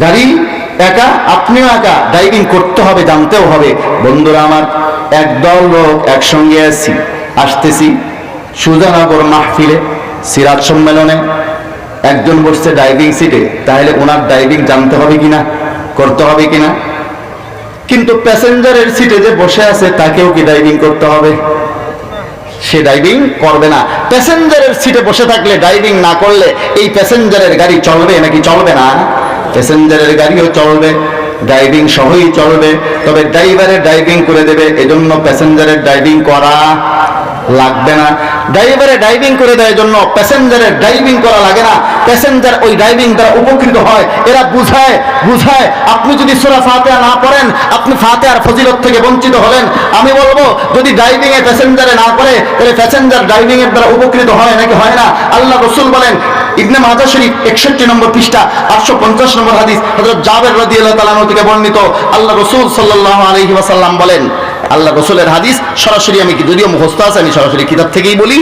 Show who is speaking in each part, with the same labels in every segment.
Speaker 1: গাড়ি একা, আপনিও একা ড্রাইভিং করতে হবে, জানতেও হবে। বন্ধুরা আমার, একদল লোক একসঙ্গে আছি, আসতেছি সুজানগর মাহফিলে, সিরাজ সম্মেলনে। একজন বসছে ড্রাইভিং সিটে তাহলে ওনার ড্রাইভিং জানতে হবে কিনা, করতে হবে কিনা? কিন্তু প্যাসেঞ্জারের সিটে যে বসে আছে, তাকেও কি ড্রাইভিং করতে হবে? সে ড্রাইভিং করবে না। প্যাসেঞ্জারের সিটে বসে থাকলে ড্রাইভিং না করলে এই প্যাসেঞ্জারের গাড়ি চলবে নাকি চলবে না? প্যাসেঞ্জারের গাড়িও চলবে ড্রাইভিং সহই চলবে, তবে ড্রাইভারের ড্রাইভিং করে দেবে, এজন্য প্যাসেঞ্জারের ড্রাইভিং করা লাগবে না। ড্রাইভারে ড্রাইভিং করে দেয় জন্য প্যাসেঞ্জারের ড্রাইভিং করা লাগে না। প্যাসেঞ্জার ওই ড্রাইভিং দ্বারা উপকৃত হয়। এরা বুঝায় বুঝায়, আপনি যদি সুরা ফাতেহা না পড়েন, আপনি ফাতেহার ফজিলত থেকে বঞ্চিত হলেন। আমি বলব, যদি ড্রাইভিং এ প্যাসেঞ্জারে না করে তাহলে প্যাসেঞ্জার ড্রাইভিং এর দ্বারা উপকৃত হয় নাকি হয় না? আল্লাহ রসুল বলেন, ইবনে মাজা শরীফ একষট্টি নম্বর পৃষ্ঠা, আটশো পঞ্চাশ নম্বর হাদিস, হযরত জাবের রাদিয়াল্লাহু তাআলা আনহু থেকে বর্ণিত। আল্লাহ রসুল সাল্লাল্লাহু আলহি ওয়াসাল্লাম বলেন আল্লাহ রসুলের হাদিস সরাসরি আমি যদিও মুখস্থ আছে আমি সরাসরি কিতাব থেকেই বলি।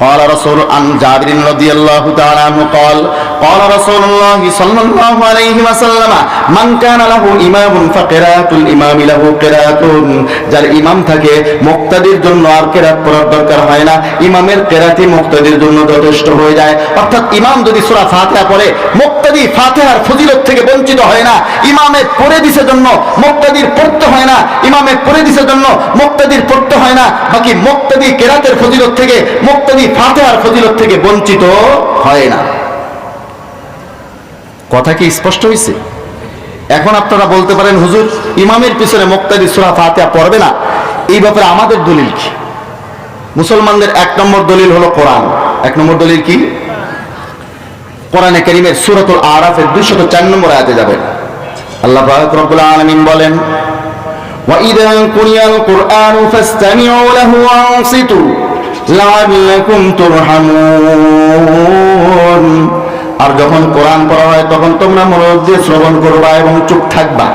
Speaker 1: قال رسول عن جابر رضي الله تعالى عنه قال قال رسول الله صلى الله عليه وسلم من كان له إمام فقراءة الإمام له قراءة যার ইমাম থাকে মুক্তাদির জন্য আর কেরাত পড়ার দরকার হয় না ইমামের কেরাতি মুক্তাদির জন্য যথেষ্ট হয়ে যায় অর্থাৎ ইমাম যদি সূরা ফাতিহা পড়ে মুক্তাদি ফাতিহার ফজিলত থেকে বঞ্চিত হয় না ইমামে পড়ে দিছে জন্য মুক্তাদির পড়তে হয় না ইমামে পড়ে দিছে জন্য মুক্তাদির পড়তে হয় না বাকি মুক্তাদি কেরাতের ফজিলত থেকে মুক্তাদি ফাতিহার ফজিলত থেকে বঞ্চিত হয় না কথা কি স্পষ্ট হয়েছে এখন আপনারা বলতে পারেন হুজুর ইমামের পিছনে মুক্তাদি সূরা ফাতিহা পড়বে না এই ব্যাপারে আমাদের দলিল কি মুসলমানদের এক নম্বর দলিল হলো কোরআন এক নম্বর দলিল কি কোরআনে কারীমের সূরাতুল আরাফের 204 নম্বর আয়াতে যাবেন আল্লাহ পাক রব্বুল আলামিন বলেন وَإِذَا قُرِئَ الْقُرْآنُ فَاسْتَمِعُوا لَهُ وَأَنصِتُوا আর যখন কোরআন করা হয়, তখন তোমরা মনোযোগ দিয়ে শ্রবণ করবা এবং চুপ থাকবা।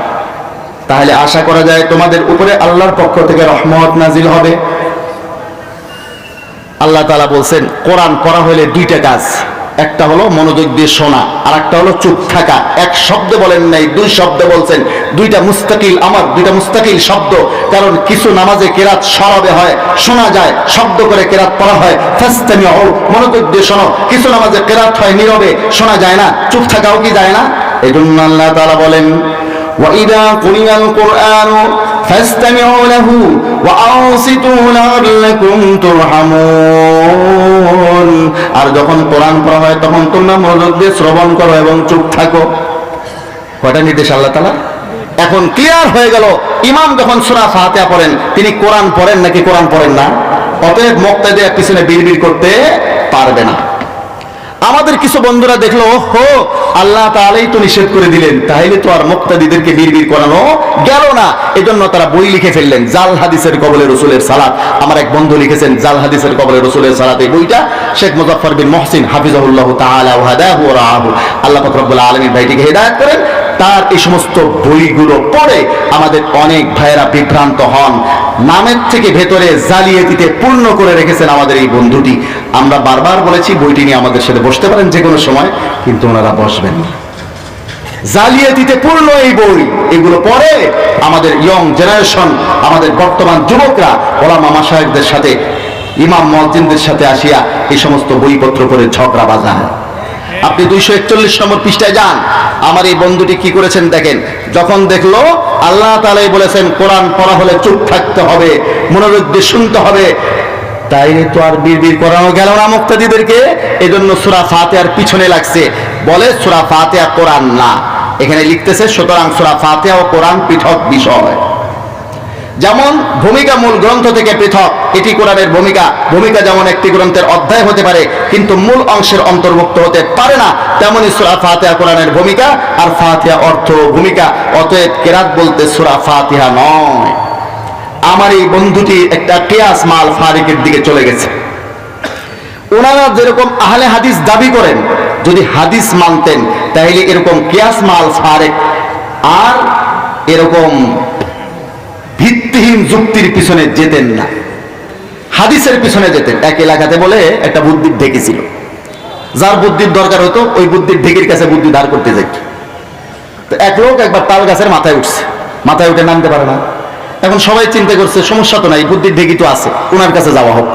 Speaker 1: তাহলে আশা করা যায় তোমাদের উপরে আল্লাহর পক্ষ থেকে রহমত নাজিল হবে। আল্লাহ তালা বলছেন, কোরআন করা হলে দুইটা কাজ। একটা হলো মনোযোগ দিয়ে শোনা আর একটা হলো চুপ থাকা। এক শব্দ বলেন নাই, দুই শব্দ বলছেন, দুইটা মুস্তাকিল, আমার দুইটা মুস্তাকিল শব্দ, কারণ কিছু নামাজে কেরাত সরাবে হয়, শোনা যায়, শব্দ করে কেরাত পড়া হয় ফাস্তামিউ মনোযোগ দিয়ে শোনো, কিছু নামাজে কেরাত হয় নীরবে, শোনা যায় না, চুপ থাকাও কি যায় না? এই জন্য আল্লাহ তাআলা বলেন وإذا قرئ القرآن فاستمعوا له وأنصتوا لعلكم ترحمون আর যখন কোরআন পড়া হয় তখন তোমরা মনোযোগ দিয়ে শ্রবণ করো এবং চুপ থাকো কয়টা নির্দেশ আল্লাহ তালা এখন ক্লিয়ার হয়ে গেল ইমাম যখন সূরা ফাতিহা পড়েন তিনি কোরআন পড়েন নাকি কোরআন পড়েন না অতএব মুক্তাদি পিছনে বিড়বিড় করতে পারবে না আমাদের কিছু বন্ধুরা দেখল হো আল্লাহ তাহলেই তো নিষেধ করে দিলেন। তাহলে তো আর মুক্তাদিদেরকে বীর করানো গেল না। এজন্য তারা বই লিখে ফেললেন, জাল হাদিসের কবলে রসুলের সালাত। আমার এক বন্ধু লিখেছেন, জাল হাদিসের কবলে রসুলের সালাত এই বইটা। শেখ মুজফর বিন মহসিন হাফিজ আল্লাহ আল্লাহ ফকরবুল্লাহ আলমীর ভাইটিকে হেদায়ত করেন। তার এই সমস্ত বইগুলো পড়ে আমাদের অনেক ভাইয়েরা বিভ্রান্ত হন। নামের থেকে ভেতরে জালিয়াতিতে পূর্ণ করে রেখেছেন আমাদের এই বন্ধুটি। আমরা বারবার বলেছি, বইটি নিয়ে আমাদের সাথে বসতে পারেন যে কোনো সময়, কিন্তু ওনারা বসবেন না। জালিয়াতিতে পূর্ণ এই বই। এগুলো পড়ে আমাদের ইয়ং জেনারেশন আমাদের বর্তমান যুবকরা ওলা মামা সাহেবদের সাথে, ইমাম মসজিদদের সাথে আসিয়া এই সমস্ত বইপত্র করে ঝগড়া বাজায়। আপনি দুইশো একচল্লিশ নম্বর পৃষ্ঠায় যান। আমার এই বন্ধুটি কি করেছেন দেখেন। যখন দেখল, আল্লাহ তালাই বলেছেন, কোরআন পড়া হলে চুপ থাকতে হবে, মনোযোগ দিয়ে শুনতে হবে। তাইলে তো আর বীর করানো গেল না মুক্তাদিদেরকে। এজন্য সুরা ফাতেহার পিছনে লাগছে। বলে, সুরা ফাতেহা কোরআন না। এখানে লিখতেছে, সুতরাং সুরা ফাতেহা ও কোরআন পৃথক বিষয়। যেমন ভূমিকা মূল গ্রন্থ থেকে পৃথক, এটি কোরআনের ভূমিকা। ভূমিকা যেমন একটি গ্রন্থের অধ্যায় হতে পারে, কিন্তু মূল অংশের অন্তর্ভুক্ত হতে পারে না। তেমনি সুরা ফাতিহা কোরআনের ভূমিকা, আর ফাতিহা অর্থ ভূমিকা। অতএব কেরাত বলতে সুরা ফাতিহা নয়। আমার এই বন্ধুটি একটা কেয়াস মাল ফারিকের দিকে চলে গেছে। ওনারা যেরকম আহলে হাদিস দাবি করেন, যদি হাদিস মানতেন, তাহলে এরকম কেয়াস মাল ফারেক আর এরকম ভিত্তিহীন যুক্তির পিছনে যেতেন না। হাদিসের পিছনে যেতেন। এক এলাকাতে বলে একটা বুদ্ধির ঢেকে ছিল। যার বুদ্ধির দরকার হতো, ওই বুদ্ধির ঢেকির কাছে বুদ্ধি ধার করতে যেত তো এক লোক একবার তাল গাছের মাথায় উঠছে। মাথায় উঠে নামতে পারে না। এখন সবাই চিন্তা করছে, সমস্যা তো নাই, বুদ্ধির ঢেকি তো আছে ওনার কাছে যাওয়া হোক।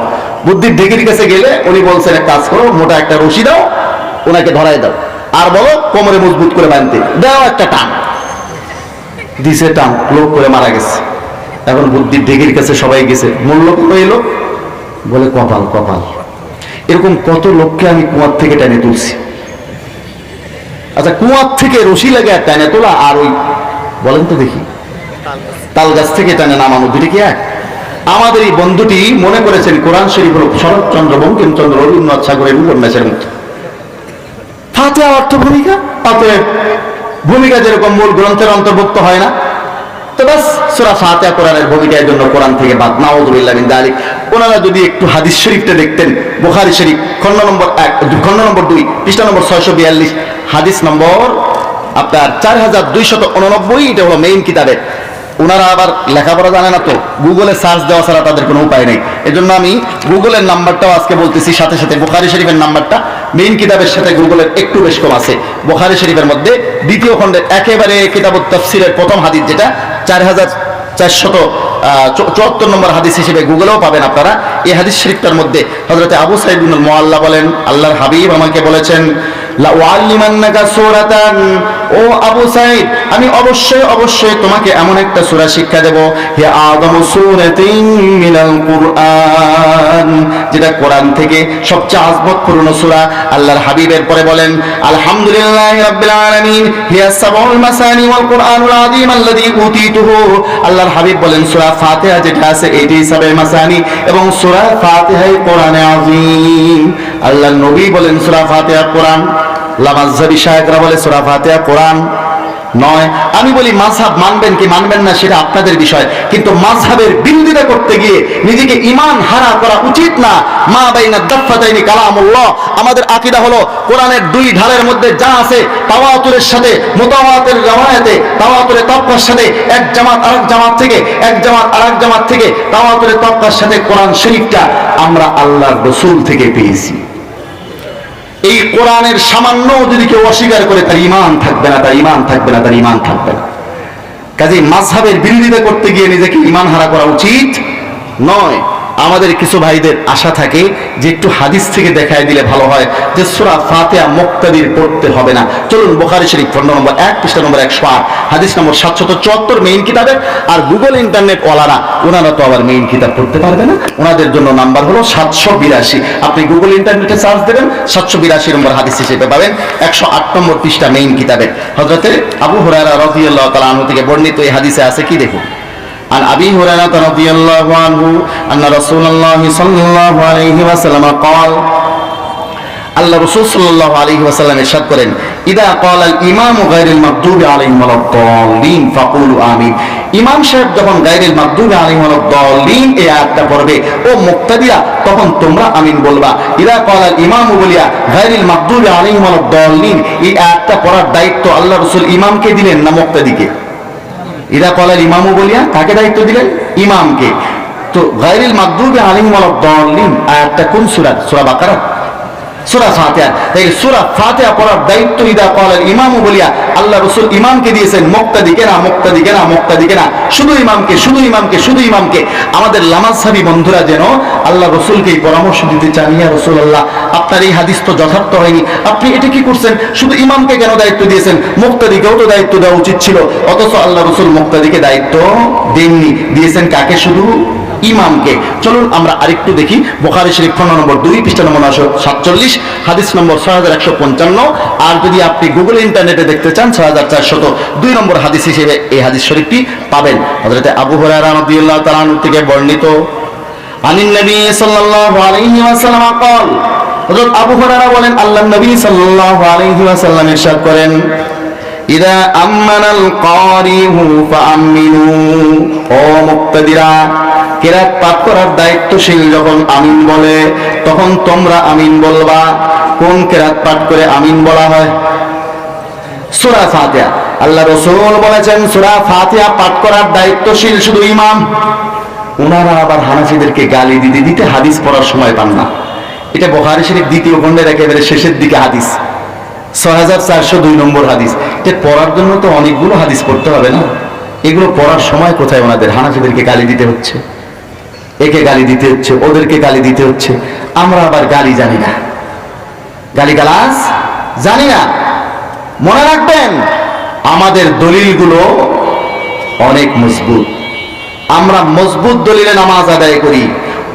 Speaker 1: বুদ্ধির ঢেকির কাছে গেলে উনি বলছেন, এক কাজ করো, মোটা একটা রশি দাও ওনাকে ধরাই দাও। আর বলো, কোমরে মজবুত করে বাঁধতে। দাও একটা টান। দিছে টান, লোক করে মারা গেছে। এখন বুদ্ধির ঢেকির কাছে সবাই গেছে মূল্য এলো? বলে, কপাল কপাল। এরকম কত লোককে আমি কুয়ার থেকে টেনে তুলছি। আচ্ছা কুয়ার থেকে রশি লাগে টেনে তোলা, আর ওই, বলেন তো দেখি। তাল গাছ থেকে টেনে নামানো দুটি কি এক? আমাদের এই বন্ধুটি মনে করেছেন, কোরআন শরীফ হল শরৎচন্দ্র, বঙ্কিমচন্দ্র, রবীন্দ্রনাথ ঠাকুরের উপন্যাসের মতো। ফাতে অর্থ ভূমিকা? অতএব, ভূমিকা যেরকম মূল গ্রন্থের অন্তর্ভুক্ত হয় না লেখাপড়া জানে না তো, গুগলে সার্চ দেওয়া ছাড়া তাদের কোনো উপায় নেই। এজন্য আমি গুগলের নাম্বারটাও আজকে বলতেছি, সাথে সাথে বুখারি শরীফের নাম্বারটা মেইন কিতাবের সাথে গুগলের একটু বেশ কম আছে। বুখারি শরীফের মধ্যে দ্বিতীয় খণ্ডের একেবারে কিতাব তফসিরের প্রথম হাদিস যেটা চার হাজার চারশত চুয়াত্তর নম্বর হাদিস হিসেবে গুগলেও পাবেন আপনারা। এই হাদিস শরীফটার মধ্যে হজরতে আবু সাইদুল মোয়াল্লা বলেন, আল্লাহর হাবিব আমাকে বলেছেন আমি অবশ্যই অবশ্যই তোমাকে এমন একটা সূরা শিক্ষা দেব। হে আদম সূরাতিন মিনাল কুরআন। যেটা কোরআন থেকে সবচেয়ে আজমতপূর্ণ সূরা আল্লাহর হাবিবের পরে বলেন, আলহামদুলিল্লাহি রাব্বিল আলামিন, হিয়া মাসানি ওয়াল কুরআনুল আযীম আল্লাযী উতীতুহু। আল্লাহর হাবিব বলেন, সূরা ফাতিহা যেটা আছে এটি সাবে মাসানি এবং সূরা ফাতিহাই কোরআনে আযীম। আল্লাহর নবী বলেন, সূরা ফাতিহা কোরআন লামাজ্জাবি শায়েকরা বলে সূরা ফাতিহা, কোরআন নয়। আমি বলি মাঝহাব মানবেন কি মানবেন না সেটা আপনাদের বিষয়। কিন্তু মাঝহাবের বিরোধিতা করতে গিয়ে নিজেকে ইমান হারা করা উচিত না। মা বাইনা দাফাতাইনি কালামুল্লাহ। আমাদের আকীদা হলো, কোরআনের দুই ঢালের মধ্যে যা আছে তাওয়াতুরের সাথে, মুতাওয়াতের জামায়াতে তাওয়াতুরে তবকার সাথে, এক জামাত আরেক জামাত থেকে, এক জামাত আরেক জামাত থেকে তাওয়াতুরে তবকার সাথে কোরআন শরীফটা আমরা আল্লাহর রাসূল থেকে পেয়েছি। এই কোরআনের সামান্য যদি কেউ অস্বীকার করে, তার ইমান থাকবে না, তার ইমান থাকবে না, তার ইমান থাকবে না। কাজে মাঝহের বিরোধিতা করতে গিয়ে নিজেকে ইমান হারা করা উচিত নয়। আমাদের কিছু ভাইদের আশা থাকে যে একটু হাদিস থেকে দেখায় দিলে ভালো হয় যে সুরা ফাতেহা মুক্তাদির পড়তে হবে না। চলুন বোখারি শরীফ খন্ড নম্বর এক, পৃষ্ঠা নম্বর একশো আট, হাদিস নম্বর সাতশত চুয়াত্তর মেইন কিতাবের আর গুগল ইন্টারনেট ওয়ালারা, ওনারা তো আবার মেইন কিতাব পড়তে পারবে না। ওনাদের জন্য নাম্বার হলো সাতশো বিরাশি। আপনি গুগল ইন্টারনেটে সার্চ দেবেন, সাতশো বিরাশি নম্বর হাদিস হিসেবে পাবেন। একশো আট নম্বর পৃষ্ঠা মেইন কিতাবে। হজরতে আবু হুরায়রা রাদিয়াল্লাহু তাআলা আনহু থেকে বর্ণিত এই হাদিসে আছে কি দেখুন? عن أبي هريرة رضي الله عنه أن رسول الله صلى الله عليه وسلم قال আল্লাহ রসুল সাল্লাহ আলহি ওয়াসাল্লাম ইরশাদ করেন ইদা قال الامام غير المغضوب عليهم ولا الضالين فقولوا آمين ইমাম সাহেব যখন গায়রিল মাগদুবি আলাইহিম ওয়ালা দাল্লিন এই আয়াতটা পড়বে ও মুক্তাদিরা তখন তোমরা আমিন বলবা ইদা قال الامام বলিয়া গায়রিল মাগদুবি আলাইহিম ওয়ালা দাল্লিন এই আয়াতটা পড়ার দায়িত্ব আল্লাহ রাসূল ইমামকে দিলেন না মুক্তাদিকে ইদা কলার ইমামও বলিয়া কাকে দায়িত্ব দিলেন? ইমামকে। তো গাইরিল মাগদুবি আলিম ওয়ালাদ-দাল্লিন, আয়াতটা কোন সুরাত? সুরাব বাকারা। সূরা ফাতিহা। তাই সূরা ফাতিহা পড়ার দায়িত্ব ইদা কলাল ইমামু বলিয়া আল্লাহ রাসূল ইমামকে দিয়েছেন মুক্তাদিকে না মুক্তাদিকে না মুক্তাদিকে না শুধু ইমামকে শুধু ইমামকে শুধু ইমামকে। আমাদের লামাজসাবি বন্ধুরা যেন আল্লাহ রসুলকে এই পরামর্শ দিতে চান, ইয়া রসুল আল্লাহ আপনার এই হাদিস তো যথার্থ হয়নি। আপনি এটা কি করছেন? শুধু ইমামকে কেন দায়িত্ব দিয়েছেন? মুক্তাদিকেও তো দায়িত্ব দেওয়া উচিত ছিল। অথচ আল্লাহ রসুল মুক্তাদিকে দায়িত্ব দেননি। দিয়েছেন কাকে শুধু? ইমামকে। চলুন আমরা আরেকটু দেখি। বোখারি শরীফ খন্ড নম্বর দুই পৃষ্ঠা নম্বর নশো সাতচল্লিশ, হাদিস নম্বর ছয় হাজার একশো পঞ্চান্ন। আর যদি আপনি গুগল ইন্টারনেটে দেখতে চান, ছয় হাজার চারশত দুই নম্বর হাদিস হিসেবে এই হাদিস শরীফটি পাবেন। হজরতে আবু হরারদুল্লাহ তালানু থেকে বর্ণিত। আনিন নবী সাল্লাল্লাহু আলাইহি ওয়াসাল্লাম কল। হযরত আবু হুরায়রা বলেন আল্লাহর নবী সাল্লাল্লাহু আলাইহি ওয়াসাল্লাম ইরশাদ করেন। দায়িত্বশীল যখন আমিন বলে, তখন তোমরা আমিন বলবা। কোন কেরাত পাঠ করে আমিন বলা হয়? সূরা ফাতিহা। আল্লাহ রাসূল বলেছেন, সূরা ফাতিহা পাঠ করার দায়িত্বশীল শুধু ইমাম। ওনারা আবার হানাফিদেরকে গালি দিতে দিতে হাদিস পড়ার সময় পান না। এটা বখারি শরীফ দ্বিতীয় খণ্ডের একেবারে শেষের দিকে হাদিস। ছয় হাজার চারশো দুই নম্বর হাদিস। এটা পড়ার জন্য তো অনেকগুলো হাদিস পড়তে হবে না? এগুলো পড়ার সময় কোথায় ওনাদের? হানাফিদেরকে গালি দিতে হচ্ছে। একে গালি দিতে হচ্ছে, ওদেরকে গালি দিতে হচ্ছে। আমরা আবার গালি জানি না। গালি গালাস জানি না। মনে রাখবেন, আমাদের দলিলগুলো অনেক মজবুত। আমরা মজবুত দলিলে নামাজ আদায় করি।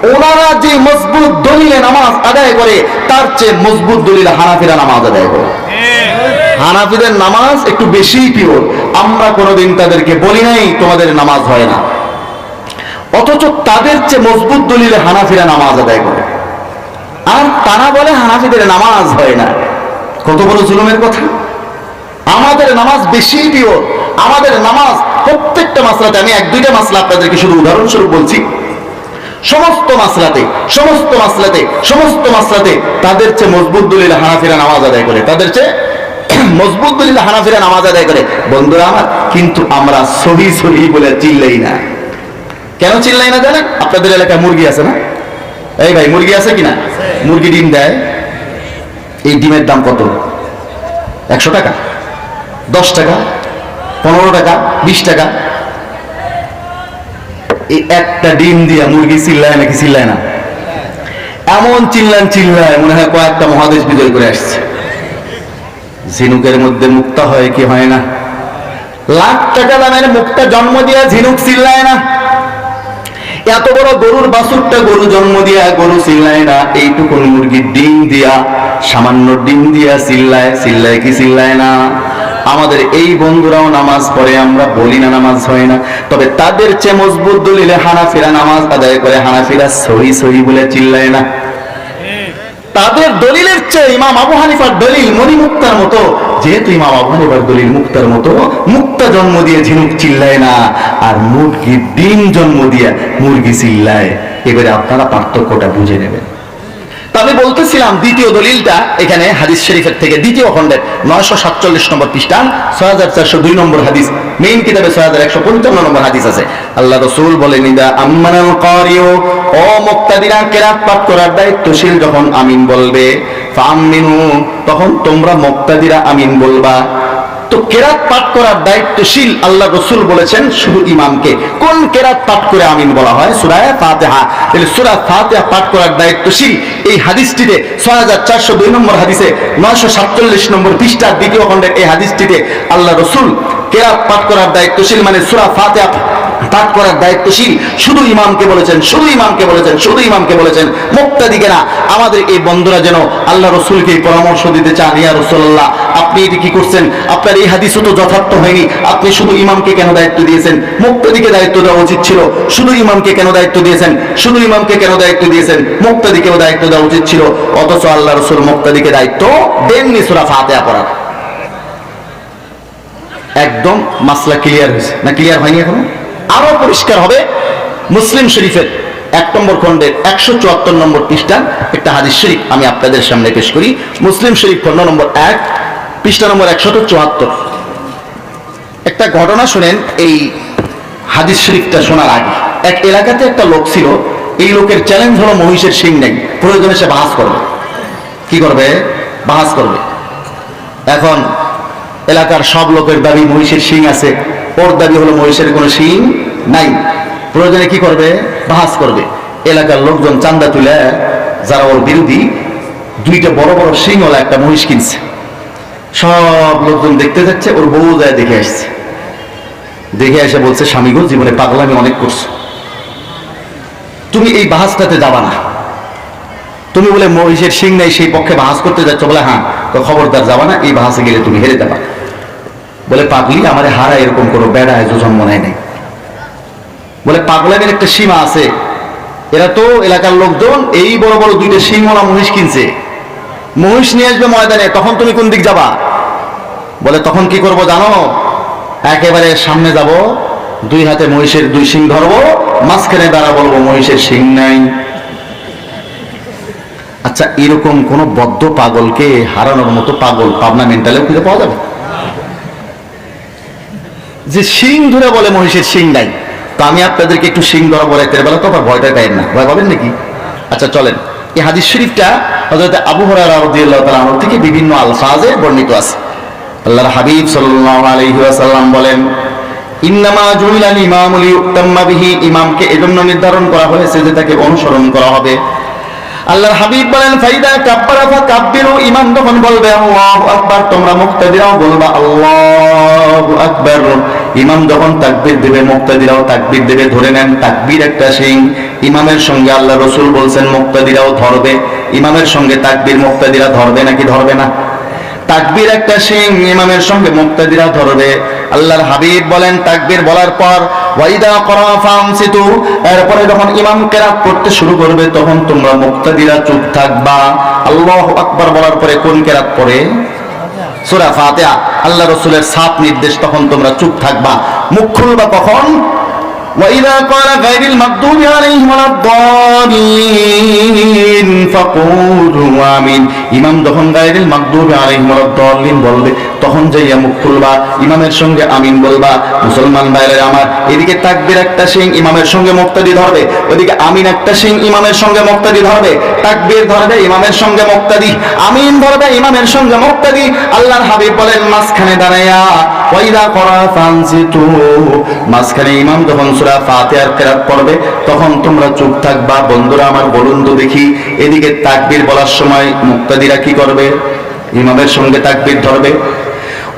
Speaker 1: ওনারা যে মজবুত দলিলে নামাজ আদায় করে, তার চেয়ে মজবুত দলিলে হানাফিরা নামাজ আদায় করে। হানাফিদের নামাজ একটু বেশি পিওর আমরা কোনোদিন তাদেরকে বলি নাই, তোমাদের নামাজ হয় না। অথচ তাদের চেয়ে মজবুত দলিলে হানাফিরা নামাজ আদায় করে। আর তারা বলে হানাফিদের নামাজ হয় না। কত বড় জুলুমের কথা। আমাদের নামাজ বেশি পিওর আমাদের নামাজ প্রত্যেকটা মাসলাতে, আমি এক দুইটা মাসলা আপনাদেরকে শুধু উদাহরণস্বরূপ বলছি। সমস্ত মাসলাতে সমস্ত মাসলাতে সমস্ত মাসলাতে তাদের চেয়ে মজবুত দলিল হানাফিরা নামাজ আদায় করে। তাদের চেয়ে মজবুত দলিল হানাফিরা নামাজ আদায় করে। বন্ধুরা আমার, কিন্তু আমরা সহি সহি বলে চিল্লাই না। কেন চিল্লাই না জানেন? আপনাদের এলাকায় মুরগি আছে না? এই ভাই, মুরগি আছে কিনা? মুরগি ডিম দেয়। এই ডিমের দাম কত? একশো টাকা। দশ টাকা, পনেরো টাকা, বিশ টাকা। এই একটা ডিম দিয়া মুরগি চিল্লায় নাকি চিল্লায় না? এমন চিল্লান চিল্লায় মনে হয় কয়েকটা মহাদেশ বিজয় করে আসছে। ঝিনুকের মধ্যে মুক্তা হয় কি হয় না? লাখ টাকা দামের মুক্তা জন্ম দিয়া ঝিনুক চিল্লায় না। এত বড় গরুর বাছুরটা গরু জন্ম দিয়া গরু চিল্লায় না। এইটুকু মুরগির ডিম দিয়া, সামান্য ডিম দিয়া চিল্লায় চিল্লায় কি চিল্লায় না? আমাদের এই বন্ধুরাও নামাজ পড়ে, আমরা বলি না নামাজ হয় না। তবে তাদের চেয়ে মজবুত দলিলে হানাফিরা নামাজ আদায় করে, হানাফিরা সহি সহি বলে চিল্লায় না। তাদের দলিলের চেয়ে ইমাম আবু হানিফার দলিল মনি মুক্তার মতো। যেহেতু ইমাম আবু হানিফার দলিল মুক্তার মতো, মুক্তা জন্ম দিয়ে ঝিনুক চিল্লায় না, আর মুরগি ডিম জন্ম দিয়ে মুরগি চিল্লায়। এবারে আপনারা পার্থক্যটা বুঝে নেবেন। আমি বলতেছিলাম দ্বিতীয় দলিলটা এখানে হাদিস শরীফের থেকে, দ্বিতীয় খণ্ডের নয়শো সাতচল্লিশ নম্বর পৃষ্ঠা ছয় হাজার চারশো দুই নম্বর হাদিস। মেইন কিতাবে ছয় হাজার একশো পঞ্চান্ন নম্বর হাদিস আছে। আল্লাহ রসুল বলে নিদা আম্মানাল করিও ও মুক্তাদিরা, কেরাত পাঠ করার দায়িত্বশীল যখন আমিন বলবে ফামিনু তখন তোমরা মুক্তাদিরা আমিন বলবা। তো কেরাত পাঠ করার দায়িত্বশীল আল্লাহ রসুল বলেছেন শুধু ইমামকে কোন কেরাত পাঠ করে আমিন বলা হয়? সুরায় ফাতেহা। তাহলে সুরা ফাতেহা পাঠ করার দায়িত্বশীল এই হাদিসটিতে ছয় হাজার চারশো দুই নম্বর হাদিসে নয়শো সাতচল্লিশ নম্বর পৃষ্ঠার দ্বিতীয় খণ্ডের এই হাদিসটিতে আল্লাহ রসুল কেরাত পাঠ করার দায়িত্বশীল মানে সুরা ফাতেহা পাঠ করার দায়িত্বশীল। শুধু ইমামকে বলেছেন, শুধু ইমামকে বলেছেন, শুধু ইমামকে বলেছেন মুক্তাদিকে না। আমাদের এই বন্ধুরা যেন আল্লাহ রসুলকে পরামর্শ দিতে চান, ইয়া রসুল্লাহ আপনি এটি কি করছেন? আপনার এই হাদিসও তো যথার্থ হয়নি। আপনি শুধু ইমামকে কেন দায়িত্ব দিয়েছেন? মুক্তাদিকে দায়িত্ব দেওয়া উচিত ছিল। শুধু ইমামকে কেন দায়িত্ব দিয়েছেন? শুধু ইমামকে কেন দায়িত্ব দিয়েছেন? মুক্তাদিকেও দায়িত্ব দেওয়া উচিত ছিল। অথচ আল্লাহ রসুল মুক্তাদিকে দায়িত্ব দেননি সুরা ফাতেহা পড়ার। একদম মাসলা ক্লিয়ার হয়েছে। না ক্লিয়ার হয়নি এখনও? আরও পরিষ্কার হবে। মুসলিম শরীফের এক নম্বর খণ্ডের একশো চুয়াত্তর নম্বর পৃষ্ঠা, একটা হাদিস শরীফ আমি আপনাদের সামনে পেশ করি। মুসলিম শরীফ খণ্ড নম্বর এক, পৃষ্ঠা নম্বর একশত চুয়াত্তর। একটা ঘটনা শুনেন, এই হাদিস শরীফটা শোনার আগে। এক এলাকাতে একটা লোক ছিল, এই লোকের চ্যালেঞ্জ হলো মহিষের সিং নেই প্রয়োজনে সে বাহাস করবে। কি করবে? বাহাস করবে। এখন এলাকার সব লোকের দাবি মহিষের শিং আছে। ওর দাবি হলো মহিষের কোনো শিং নাই। প্রয়োজনে কি করবে? বাহাস করবে। এলাকার লোকজন চান্দা তুলে যারা ওর বিরোধী, দুইটা বড় বড় সিং শিংওয়ালা একটা মহিষ কিনছে। সব লোকজন দেখতে যাচ্ছে ওর বউ যায় দেখে আসছে। দেখে এসে বলছে, স্বামী গো, জীবনে পাগলামি অনেক করছ। তুমি এই বাহাসটাতে যাবা না। তুমি বলে মহিষের সিং নেই, সেই পক্ষে বাহাস করতে যাচ্ছ বলে হ্যাঁ খবরদার যাবা না, এই বাহাসে গেলে তুমি হেরে যাবা। বলে, পাগলি, আমার হারা এরকম কোনো বেড়া এজো জন্ম নেয় নাই। বলে, পাগলামের একটা সীমা আছে। এরা তো এলাকার লোকজন, এই বড় বড় দুইটা সিংহলা মহিষ কিনছে। মহিষ নিয়ে আসবে ময়দানে, তখন তুমি কোন দিক যাবা? বলে, তখন কি করব জানো? একেবারে সামনে যাব, দুই হাতে মহিষের দুই সিং ধরবো, মাঝখানে দাঁড়া বলব, মহিষের সিং নাই। আচ্ছা এরকম কোন বদ্ধ পাগলকে হারানোর মতো পাগল পাবনা মেন্টালেও খুঁজে পাওয়া যাবে? যে শিং ধরে বলে মহিষের শিং নাই। তো আমি আপনাদেরকে একটু শিং ধরা বলে তেরে বেলা তো আবার ভয়টা পাই না। ভয় পাবেন নাকি? আচ্ছা চলেন। এই হাদিস শরীফটা হযরত আবু আনহু থেকে বিভিন্ন আলফাজে বর্ণিত আছে। আল্লাহর হাবিব ওয়াসাল্লাম বলেন ইমামকে এজন্য নির্ধারণ করা হয়েছে যে তাকে অনুসরণ করা হবে। আল্লাহর হাবিব বলেন, ফাইদা ইমাম যখন বলবে, আল্লাহু আকবার। তোমরা বলবা আকবার। ইমাম যখন তাকবীর দেবে, মুক্তাদিরাও তাকবীর দেবে, ধরে নেন তাকবীর একটা শিং, ইমামের সঙ্গে আল্লাহ রসুল বলছেন মুক্তাদিরাও ধরবে, ইমামের সঙ্গে তাকবীর মুক্তাদিরা ধরবে নাকি ধরবে না? তাকবীর একটা সিং ইমামের সঙ্গে মুক্তাদিরা ধরবে। আল্লাহর হাবিব বলেন তাকবীর বলার পর, ওয়াইদা করা ফামসিতু, এরপরে যখন ইমাম কেরাত করতে শুরু করবে, তখন তোমরা মুক্তাদিরা চুপ থাকবা। আল্লাহ আকবার বলার পরে কোন কেরাত পড়ে? সূরা ফাতিহা আল্লাহ রাসূলের সাত নির্দেশ তখন তোমরা চুপ থাকবা মুখ খুলবা কখন وإذا قال غير المغضوب عليهم ولا الضالين فقولوا آمين ইমাম যখন গায়রিল মাগদুবি আলাইহিম ওয়ালা দাল্লিন বলবে, তখন যাইয়া মুখ খুলবা, ইমামের সঙ্গে আমিন বলবা, মুসলমান ভাইরা আমার, এদিকে তাকবীর একটা সিং ইমামের সঙ্গে মুক্তাদি ধরবে, ওদিকে আমিন একটা সিং ইমামের সঙ্গে মুক্তাদি ধরবে, তাকবীর ধরবে ইমামের সঙ্গে মুক্তাদি, আমিন ধরবে ইমামের সঙ্গে মুক্তাদি, আল্লাহর হাবিব বলেন, মাঝখানে দাঁড়াইয়া, ওয়াইদা করা ফানসিতু, মাঝখানে ইমাম যখন সূরা ফাতিহার কেরাত পড়বে, তখন তোমরা চুপ থাকবা, বন্ধুরা আমার বলুন তো দেখি, এদিকে তাকবীর বলার সময় মুক্তাদিরা কি করবে? ইমামের সঙ্গে তাকবির ধরবে।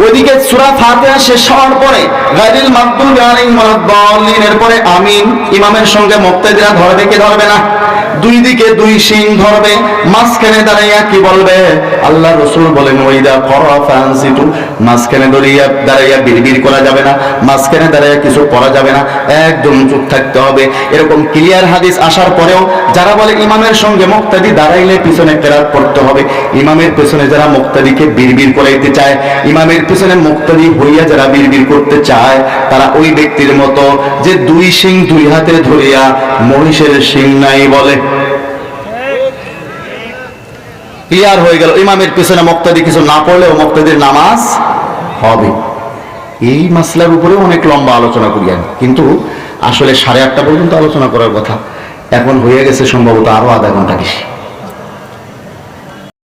Speaker 1: ওইদিকে সুরা ফাতিহা শেষ হওয়ার পরে গায়রিল মাকদুম আলাইহিম ওয়ালাদ-দাল্লিন এর পরে আমিন, ইমামের সঙ্গে মুক্তাদিরা ধরবে কি ধরবে না? দুই দিকে দুই সিং ধরবে, মাঝখানে দাঁড়াইয়া কি বলবে? আল্লাহ রসুল বলেন, ওইদা করা ফানসিটু মাঝখানে দাঁড়িয়ে দাঁড়াইয়া বিড়বিড় করা যাবে না, মাঝখানে দাঁড়াইয়া কিছু করা যাবে না, একদম চুপ থাকতে হবে। এরকম ক্লিয়ার হাদিস আসার পরেও যারা বলে ইমামের সঙ্গে মুক্তাদি, দাঁড়াইলে পিছনে কেরাত পড়তে হবে। ইমামের পেছনে যারা মুক্তাদিকে বিড়বিড় করাইতে চায়, ইমামের পেছনে মুক্তাদি হইয়া যারা বিড়বিড় করতে চায়, তারা ওই ব্যক্তির মতো যে দুই সিং দুই হাতে ধরিয়া মহিষের সিং নাই বলে। ক্লিয়ার হয়ে গেল। ইমামের পিছনে মক্তাদি কিছু না পড়লেও মক্তাদির নামাজ হবে। এই মাসলার উপরে অনেক লম্বা আলোচনা করি আমি কিন্তু আসলে সাড়ে আটটা পর্যন্ত আলোচনা করার কথা। এখন হয়ে গেছে সম্ভবত আরও আধা ঘণ্টা বেশি।